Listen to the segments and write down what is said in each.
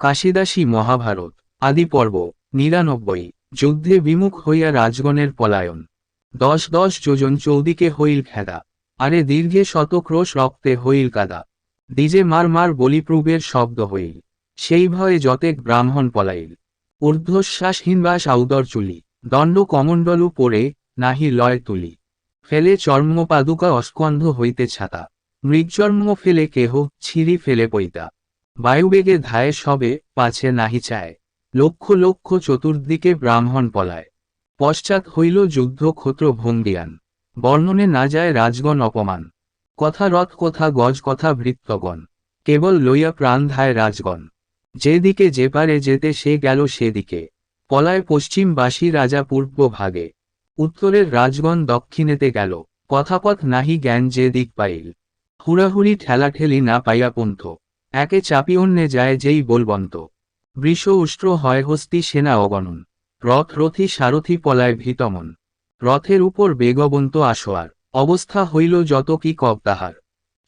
কাশিদাসী মহাভারত, আদি পর্ব, নিরানব্বই, যুদ্ধে বিমুখ হইয়া রাজগণের পলায়ন। দশ দশ যোজন চৌদিকে হইল খেদা, আরে দীর্ঘে শতক্রোশ রক্তে হইল কাদা। দিজে মার মার বলিপ্রুবের শব্দ হইল, সেই ভয়ে যতেক ব্রাহ্মণ পলাইল। ঊর্ধ্বশ্বাসহীনবাস আউদর চুলি, দণ্ড কমণ্ডলু পরে নাহি লয় তুলি। ফেলে চর্ম পাদুকা অস্কন্ধ হইতে ছাতা মৃগচর্ম ফেলে কেহ ছিঁড়ি ফেলে পৈতা। বায়ুবেগে ধায়ে সবে পাছে নাহি চায়। লক্ষ লক্ষ চতুর্দিকে ব্রাহ্মণ পলায়। পশ্চাৎ হইল যুদ্ধ ক্ষত্র ভঙ্গিয়ান। বর্ণনে না যায় রাজগণ অপমান। কথা রথ কথা গজ কথা ভৃত্যগণ। কেবল লইয়া প্রাণ ধায় রাজগণ। যেদিকে যে পারে যেতে সে গেল সেদিকে। পলায় পশ্চিমবাসী রাজা পূর্ব ভাগে। উত্তরের রাজগণ দক্ষিণেতে গেল। কথাপথ নাহি জ্ঞান যে দিক পাইল। হুড়াহুড়ি ঠেলাঠেলি না পাইয়া পন্থ একে চাপি অন্যে যায় যেই বলবন্ত। বৃষ উষ্ট্র হয় হস্তি সেনা অগণন। রথ রথি সারথি পলায় ভীতমন। রথের উপর বেগবন্ত আসোয়ার। অবস্থা হইল যত কি কব তাহার।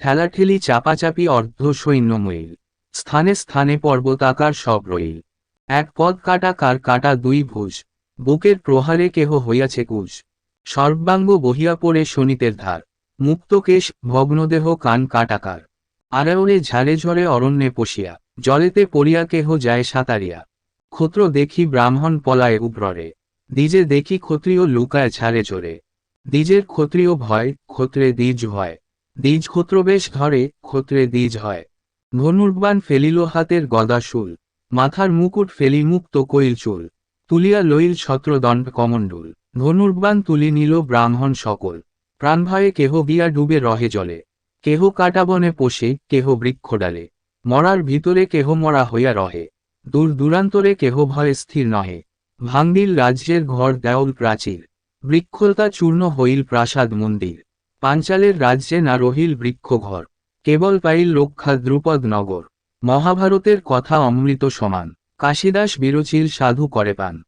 ঠেলাঠেলি চাপাচাপি অর্ধ সৈন্যময়ীল স্থানে স্থানে পর্বতাকার সব রইল। এক পদ কাটা কার কাটা দুই ভুজ। বুকের প্রহারে কেহ হইয়াছে কুজ সর্বাঙ্গ বহিয়া পড়ে শনিতের ধার। মুক্তকেশ ভগ্নদেহ কান কাটাকার আড়াউরে ঝাড়ে ঝরে অরণ্যে পশিয়া জলেতে পড়িয়া কেহ যায় সাঁতারিয়া। ক্ষত্র দেখি ব্রাহ্মণ পলায় উব্ররে দ্বিজে দেখি ক্ষত্রিয় লুকায় ঝাড়ে ঝরে। দ্বিজের ক্ষত্রিয় ভয়, ক্ষত্রে দ্বিজ হয় দ্বিজ ক্ষত্রবেশ ধরে, ক্ষত্রে দ্বিজ হয়। ধনুর্বাণ ফেলিল হাতের গদাশুল মাথার মুকুট ফেলি মুক্ত কইল চুল। তুলিয়া লইল ছত্রদণ্ড কমণ্ডুল, ধনুর্বাণ তুলি নিল ব্রাহ্মণ সকল। প্রাণভয়ে কেহ গিয়া ডুবে রহে জলে। কেহ কাটাবনে পোষে, কেহ বৃক্ষ ডালে। মরার ভিতরে কেহ মরা হইয়া রহে। দূর দূরান্তরে কেহ ভয়ে স্থির নহে। ভাঙ্গিল রাজ্যের ঘর দেওল প্রাচীর। বৃক্ষলতা চূর্ণ হইল প্রাসাদ মন্দির। পাঞ্চালের রাজ্যে না রহিল বৃক্ষ ঘর। কেবল পাইল রক্ষা দ্রুপদ নগর। মহাভারতের কথা অমৃত সমান। কাশীদাস বিরচিল সাধু করে পান।